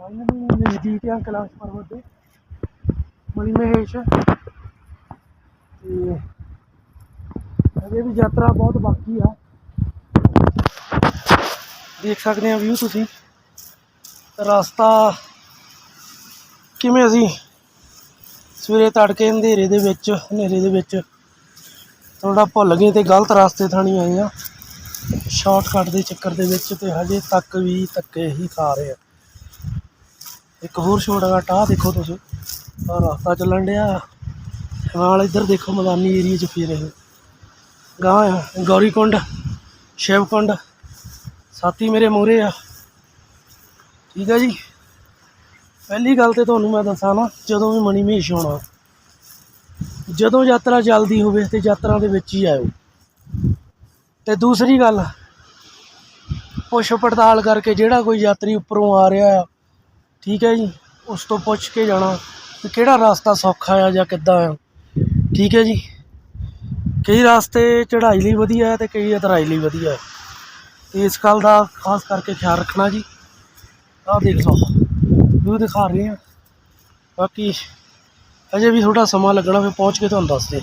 Finally ਨਜ਼ਦੀਕ ਆ ਕੈਲਾਸ਼ ਪਰਬਤ ਦੇ ਮਣੀ ਮਹੇਸ਼ ਤੇ ਅਜੇ ਵੀ ਯਾਤਰਾ ਬਹੁਤ ਬਾਕੀ ਆ ਦੇਖ ਸਕਦੇ ਆ ਵਿਊ ਤੁਸੀਂ ਰਸਤਾ ਕਿਵੇਂ ਅਸੀਂ ਸਵੇਰੇ ਤੜਕੇ ਹਨੇਰੇ ਦੇ ਵਿੱਚ ਹਨੇਰੇ ਦੇ ਵਿੱਚ ਥੋੜਾ ਭੁੱਲ ਗਏ ਤੇ ਗਲਤ ਰਸਤੇ ਥਾਣੀ ਆਏ ਆ ਸ਼ਾਰਟਕਟ ਦੇ ਚੱਕਰ ਦੇ ਵਿੱਚ ਤੇ ਹਜੇ ਤੱਕ ਵੀ ਤੱਕੇ ਹੀ ਖਾ ਰਹੇ ਆ ਇੱਕ ਹੋਰ ਸ਼ਾਰਟਕਟ ਟਾਹ ਦੇਖੋ ਤੁਸੀਂ। ਆ ਰਸਤਾ ਚੱਲਣ ਡਿਆ। ਨਾਲ ਇੱਧਰ ਦੇਖੋ ਮੈਦਾਨੀ ਏਰੀਆ 'ਚ ਫਿਰ ਇਹ। ਗਾਂ ਆ ਗੌਰੀਕੁੰਡ ਸ਼ਿਵਕੁੰਡ ਸਾਥੀ ਮੇਰੇ ਮੂਹਰੇ ਆ। ਠੀਕ ਆ ਜੀ। ਪਹਿਲੀ ਗੱਲ ਤੇ ਤੁਹਾਨੂੰ ਮੈਂ ਦੱਸਾਂ ਨਾ, ਜਦੋਂ ਵੀ ਮਣੀ ਮਹੇਸ਼ ਆਉਣਾ ਜਦੋਂ ਯਾਤਰਾ ਚੱਲਦੀ ਹੋਵੇ ਤੇ ਯਾਤਰਾ ਦੇ ਵਿੱਚ ਹੀ ਆਇਓ। ਤੇ ਦੂਸਰੀ ਗੱਲ, ਪੁੱਛ ਪੜਤਾਲ ਕਰਕੇ ਜਿਹੜਾ ਕੋਈ ਯਾਤਰੀ ਉੱਪਰੋਂ ਆ ਰਿਹਾ ਆ ਠੀਕ ਹੈ ਜੀ, ਉਸ ਤੋਂ ਪੁੱਛ ਕੇ ਜਾਣਾ ਕਿ ਕਿਹੜਾ ਰਸਤਾ ਸੌਖਾ ਆ ਜਾਂ ਕਿੱਦਾਂ ਆ। ਠੀਕ ਹੈ ਜੀ, ਕਈ ਰਸਤੇ ਚੜ੍ਹਾਈ ਲਈ ਵਧੀਆ ਹੈ ਤੇ ਕਈ ਉਤਰਾਈ ਲਈ ਵਧੀਆ ਹੈ। ਤੇ ਇਸ ਗੱਲ ਦਾ ਖਾਸ ਕਰਕੇ ਖਿਆਲ ਰੱਖਣਾ ਜੀ। ਆਹ ਦੇਖ ਲਓ, ਵਿਊ ਦਿਖਾ ਰਹੇ ਆ ਬਾਕੀ ਅਜੇ ਵੀ ਥੋੜਾ ਸਮਾਂ ਲੱਗਣਾ, ਫਿਰ ਪਹੁੰਚ ਕੇ ਤੁਹਾਨੂੰ ਦੱਸਦੇ